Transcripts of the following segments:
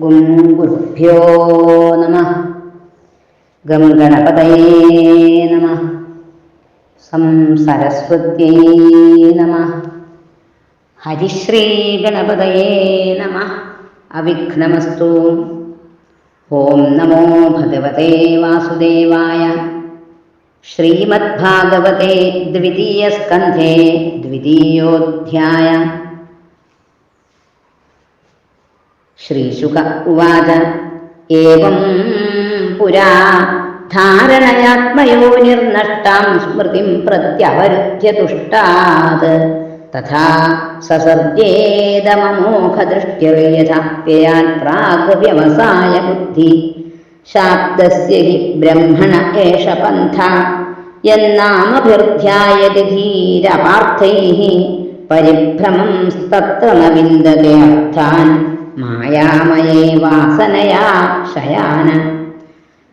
ഗും ഗുരുഭ്യോ നമ. ഗം ഗണപതയേ നമ. സം സരസ്വത്യേ നമ. ഹരിശ്രീ ഗണപതയേ നമ. അവിഘ്നമസ്തു. ഓം നമോ ഭഗവതേ വാസുദേവായ. ശ്രീമദ്ഭാഗവതേ ദ്വിതീയസ്കന്ധേ ദ്വിതീയോധ്യായ. ശ്രീശുക ഉവാച. ഏവം പുരാ ധാരണയാത്മയോനിർനഷ്ടാം സ്മൃതിം പ്രത്യവരുദ്ധ്യ തുഷ്ടാത്. തഥാ സസർജേതമമോഘദൃഷ്ടിർയഥാപ്യയാൽ പ്രാഗ് വ്യവസായ ബുദ്ധി. ശാബ്ദസ്യ ഹി ബ്രഹ്മണ ഏഷ പന്ഥ. എന്നാമഭിർധ്യായതി ധീരപാർത്ഥൈ പരിഭ്രമം തത്ര ന വിന്ദത്തെ അർത്ഥാൻ. മായാമയേ വാസനയാ ശയാന.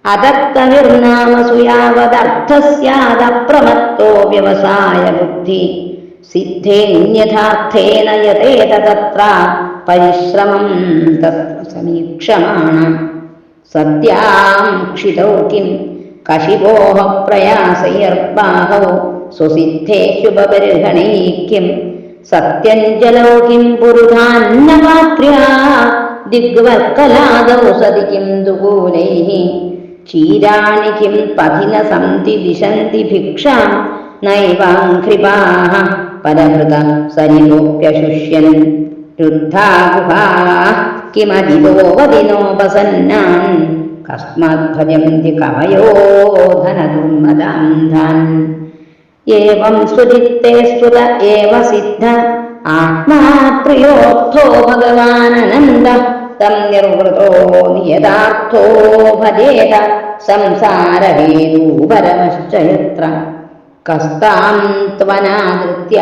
അതക്കവിർനാമസു യാവദർത്ഥസ്യാദപ്രമത്തോ വ്യവസായ ബുദ്ധി. സിദ്ധേന്യഥാർത്ഥേന യഥേതത്ര തത്ര പരിശ്രമം സമീക്ഷമാണ് സമീക്ഷമാണം. സത്യാം ക്ഷിതൗ കിം കശിപോഹ പ്രയാസൈർബാഹൗ सत्यञ्जलौ किं पुरुधान्न दिग्वत्कलादौ सति किं दुगूलैः क्षीराणि किं पथिन सन्ति दिशन्ति भिक्षां? भिक्षा नैवाङ्कृः परहृत सरिलोऽप्यशुष्यन् रुद्धाः किमधिनोपसन्नान् कस्मद्भजन्ति कवयो धनदुर्मदान्धान्। ഏവം സുജിത്തെ സ്തുത ഏവ സിദ്ധ. ആത്മാ പ്രിയോർത്ഥോ ഭഗവാനന്ദ തം നിർവൃതോ നിയതാർത്ഥോ ഭജേത സംസാരഹേതൂപരമശ്ച യത്ര കസ്താം ത്വനാദൃത്യ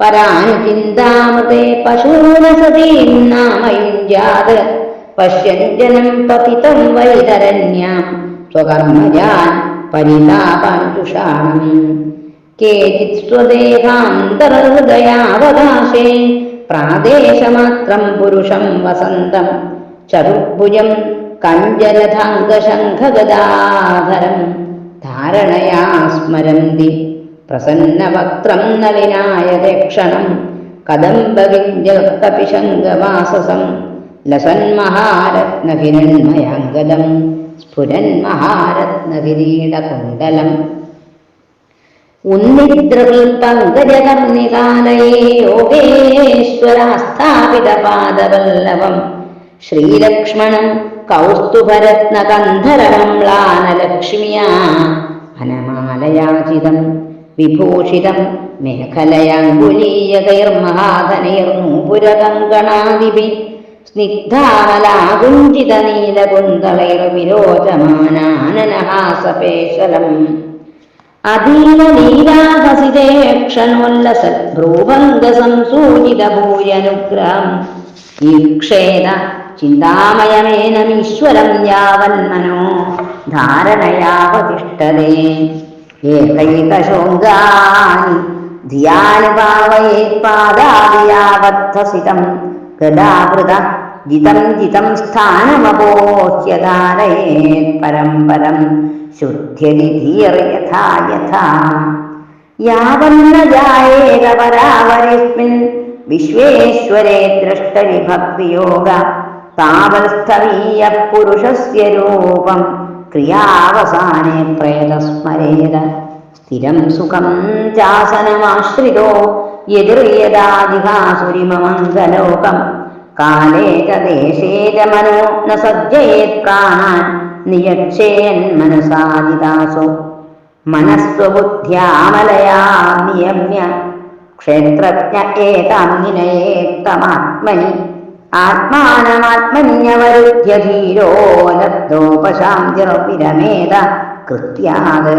പരാനുചിന്താമൃതേ പശൂനസതീം നാമയുഞ്ജാത് പശ്യഞ്ജനം പതിതം വൈതരണ്യാം സ്വകർമ്മജാൻ പരിതാപാഞ്ജുഷാണം കേചിത് സ്വദേഹാന്തർഹൃദയാവകാശേ പ്രാദേശമാത്രം പുരുഷം വസന്തം. ചതുർഭുജം കഞ്ചരഥാംഗശംഖഗദാധരം. ധാരണയാ സ്മരന്തി പ്രസന്നവക്ത്രം നളിനായതേക്ഷണം കദംബവിദ്യകപിശങ്കവാസസം ലസന്മഹാരത്നഹിരൺമയാംഗദം സ്ഫുരന്മഹാരത്നകിരീടകുണ്ടലം ഉന്നിദ്രകൽപങ്കജകർണികാലയേ യോഗേശ്വരാസ്ഥാപിതപാദവല്ലഭം ശ്രീലക്ഷ്മണം കൗസ്തുഭരത്നകന്ധരമംലാനലക്ഷ്മ്യാ വനമാലയാചിതം വിഭൂഷിതം മേഖലയങ്കുലീയകൈർമഹാധനൈർനൂപുരകങ്കണാദിഭി സ്നിഗ്ധാമലാകുഞ്ചിതനീലകുന്തളൈർവിരോചമാനാനനഹാസപേശലം അതീവലീലാഹസിതേക്ഷണോല്ലസദ്ഭ്രൂഭംഗസംസൂചിതഭൂയനുഗ്രഹം ഈക്ഷേത ചിന്താമയമേനമീശ്വരം യാവന്മനോ ധാരണയാവതിഷ്ഠതേ ഏകൈകശോങ്കാനി ധിയാനി ഭാവയേ പാദാദിയാവദ്ധസിതം ഗദാവൃത ജിതം ജിതം സ്ഥാനമപോഹ്യധാരയേത് പരം പരം ശുദ്ധ്യതി ധീർയഥാ യഥാ. യാവന്ന ജായേക പരാവരിസ്മിൻ വിശ്വേശ്വരേ ദ്രഷ്ടരി ഭക്തിയോഗ. താവൽസ്ഥവീയ പുരുഷസ്യ രൂപം ക്രിയാവസാനെ പ്രേതസ്മരേത. സ്ഥിരം സുഖം ചാസനമാശ്രിതോ യതിർയദാദിഹാസുരിമമംഗലോകം കാലേ ച ദേശേ ച മനോ ന സജ്ജയേത് പ്രാണാൻ. നിയക്ഷേൻ മനസാദിദാസോ മനസ്വബുദ്ധ്യാമലയാ നിയമ്യ. ക്ഷേത്രജ്ഞ ഏതാങ്ങിനയേത്തമാത്മനി ആത്മാനമാത്മന്യവരുദ്ധ്യ ധീരോ ലബ്ധോപശാന്തിർവിരമേത കൃത്യാത്.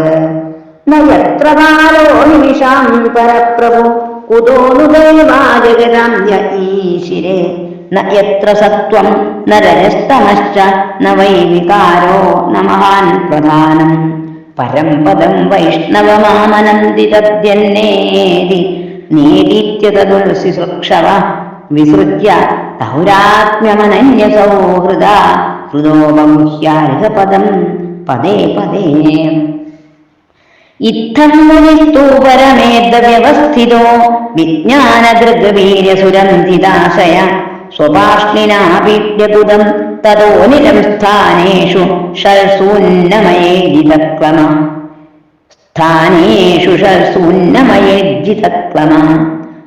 നയത്ര യത്ര കാലോ നിമിഷാം പരപ്രഭു. കുതോ नु ദേവാ ജഗദാന്യ ഈശിരേ. ന യത്ര സത്വം? ന രജസ്തമശ്ച ന വൈ വികാരോ ന മഹാൻ പ്രധാനം. പരം പദം വൈഷ്ണവമാമനന്തി തദ്യന്നേതി നേദീത്യതതുൽസിസൃക്ഷവ വിസൃജ്യ ദൗരാത്മ്യമനന്യ സൗഹൃദ ഹൃദോപമുഹ്യാരികപദം പദേ പദേ. ഇത്തം മുനിസ്തു പരമേദ വ്യവസ്ഥിതോ വിജ്ഞാനദൃഗവീര്യസുരന്ധിതാശയ സ്വപാഷ്ണിനാപീഡ്യബുധം തതോ നിലം സ്ഥാനേഷു ഷൽസൂന്നമയേജിതക്രമ സ്ഥാനേഷു ഷൽസൂന്നമയേജിതക്രമ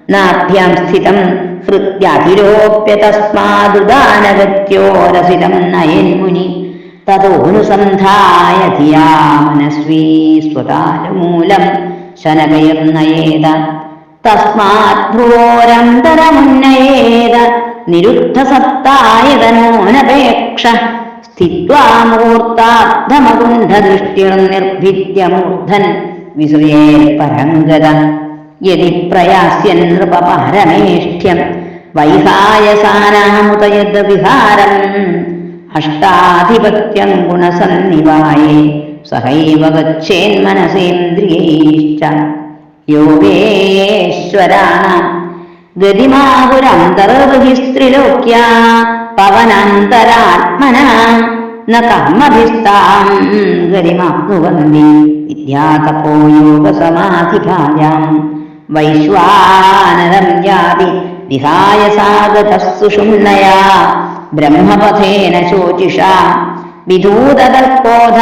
നാഭ്യാം സ്ഥിതം ഹൃദ്യതിരോപ്യ തസ്മാദുദാനഗത്യോരസിതം നയന്മുനി തതോനുസന്ധായ ധിയാ മനസ്വീ സ്വതാനുമൂലം ശനകയം നയേത തസ്മാത് ഭ്രുവോരന്തരമുന്നയേത നിരുദ്ധസത്തായതനോനപേക്ഷ സ്ഥിത്വാ മുഹൂർത്താബ്ധമകുണ്ഠദൃഷ്ടിർനിർഭിദ്യമൂർധൻ വിസൃയേ പരംഗത യതി പ്രയാസ്യൻ നൃപപരമേഷ്ഠ്യം വൈഹായസാനാമുതയത് വിഹാരം അഷ്ടാധിപത്യം ഗുണസന്നിവായേ സഹൈവ ഗച്ഛേന്മനസേന്ദ്രിയൈശ്ച योगेश्वराणाम् गतिमाहुरन्तर्बहिस्त्रिलोक्या पवनान्तरात्मना न कर्मभिस्तां गरिमाप्नुवन्ति कुर्वन् इत्यातपो वैश्वानरं जाति विहाय सागतः सुण्डया ब्रह्मपथेन शोचिषा। വിധൂതതർക്കോധ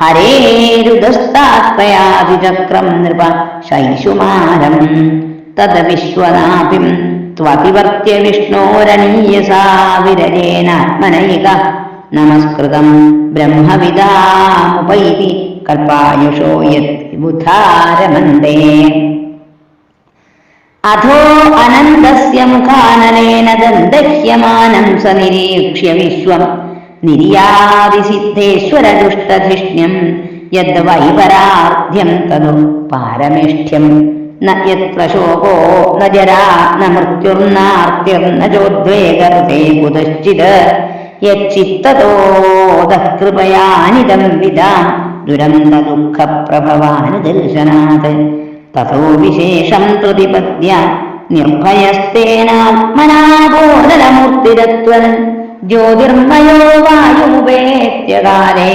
ഹരേരുദസ്താത്മയാതിചക്രം നൃപ. ശൈശുമാരം തത് വിശ്വനാഭിം. ത്വതിവർത്തിയ വിഷ്ണോരണീയസാ വിരലേനാത്മനൈക നമസ്കൃതം ബ്രഹ്മവിദാമുപൈതി കൽപ്പായുഷോ യത് വിബുധാരമന്തേ അധോ അനന്തസ്യ മുഖാനലേന ദന്തഹ്യമാനം സ നിരീക്ഷ്യ വിശ്വം നിര്യാതിസിദ്ധേശ്വരദുഷ്ടധിഷ്ണ്യം യദ് വൈപരാർദ്ധ്യം തനു പാരമേഷ്ഠ്യം ന യത്ര ശോകോ ന ജരാ ന മൃത്യുർനാർത്തിർന ചോദ്വേഗർഭേ കുതശ്ചിത്. യച്ചിത്തതോദകൃപയാനിതം വിദാം ദുരന്ത ദുഃഖ പ്രഭവാനുദർശനാത് തഥോ വിശേഷം പ്രതിപദ്യ നിർഭയസ്തേനാത്മനാബോധനമൂർത്തിരത്വൻ ജ്യോതിർമയോ വായുപേത്യകാലേ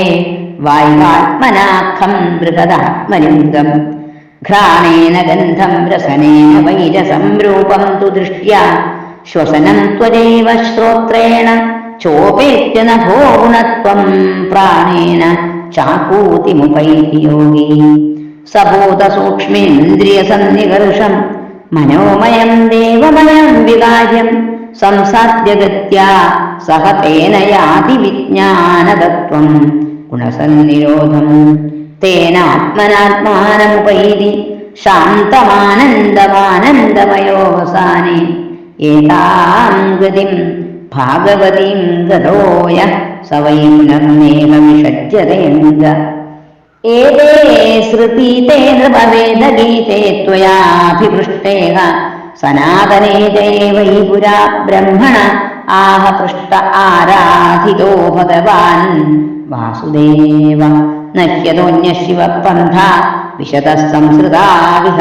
വായുവാത്മനാഖം ബൃഹദാത്മലിംഗം ഘ്രാണേന ഗന്ധം രസനേന വൈരസം രൂപം തു ദൃഷ്ട്യാ. ശ്വസനം ത്വരൈവ ശ്രോത്രേണ ചോപേത്യ നഭോ ഗുണത്വം പ്രാണേന ചാകൂതിമുപൈതി യോഗി സഭൂതസൂക്ഷ്മേന്ദ്രിയസന്നികർഷം മനോമയം ദേവമയം വികാര്യം संसाध्यगत्या सह तेन याति विज्ञानतत्त्वम् गुणसन्निरोधम् तेनात्मनात्मानमुपैति शान्तमानन्दमानन्दमयोऽवसाने एताम् गतिम् भागवतीम् यः स वै वैरम् एते श्रुतीते नृपवेदगीते त्वयाभिवृष्टेः സനാതനേ ദൈവൈ പുരാ ബ്രഹ്മണ ആഹ പൃഷ്ട ആരാധിതോ ഭഗവാൻ. വാസുദേവ നഹ്യതോന്യശിവ പന്ഥ വിശത സംസൃതാവിഹ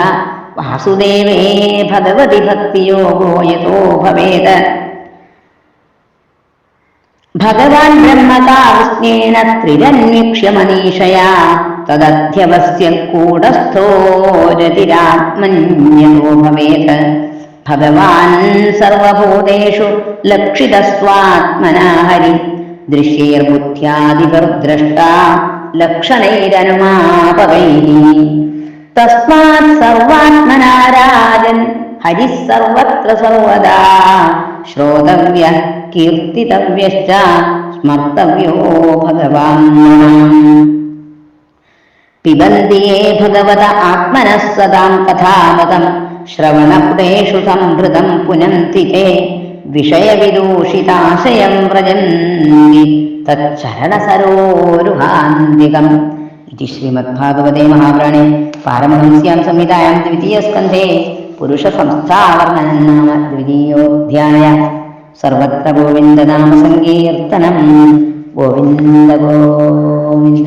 വാസുദേവേ ഭഗവതി ഭക്തിയോഗോ യഥോ ഭവേത്. ഭഗവാൻ ബ്രഹ്മകാവിസ്നേന ത്രിരന്വീക്ഷ്യ തദ്ധ്യവസ്യ തദധ്യവസ്യ കൂടസ്ഥോരതിരാത്മന്യതോ ഭവേത്. ഭഗവാൻ സർവഭൂതേഷു ലക്ഷിതസ്വാത്മനാ ഹരി ദൃശ്യൈർബുദ്ധ്യാദികർദ്രഷ്ട ലക്ഷണൈരനുമാപകൈः തസ്മാത് സർവാത്മനാ രാജൻ ഹരിഃ സർവത്ര സർവദാ. ശ്രോതവ്യ കീർത്തിതവ്യശ്ച സ്മർത്തവ്യോ ഭഗവാൻ. പിബന്തിയേ ഭഗവത ആത്മനഃ സദാം കഥാമതം ശ്രവണപുടേഷു സംഭൃതം പുനന്തി ചേ വിഷയവിദൂഷിതാശയം വ്രജന്തി തരണസരോരുഹാന്തികം ഇതി ശ്രീമദ്ഭാഗവതേ മഹാപുരാണേ പാരമഹംസ്യാം സംഹിതായാം ദ്വിതീയസ്കന്ധേ പുരുഷസംസ്ഥാവർണനം നാമ ദ്വിതീയോധ്യായ സർവത്ര ഗോവിന്ദനാമസങ്കീർത്തനം ഗോവിന്ദ ഗോവിന്ദ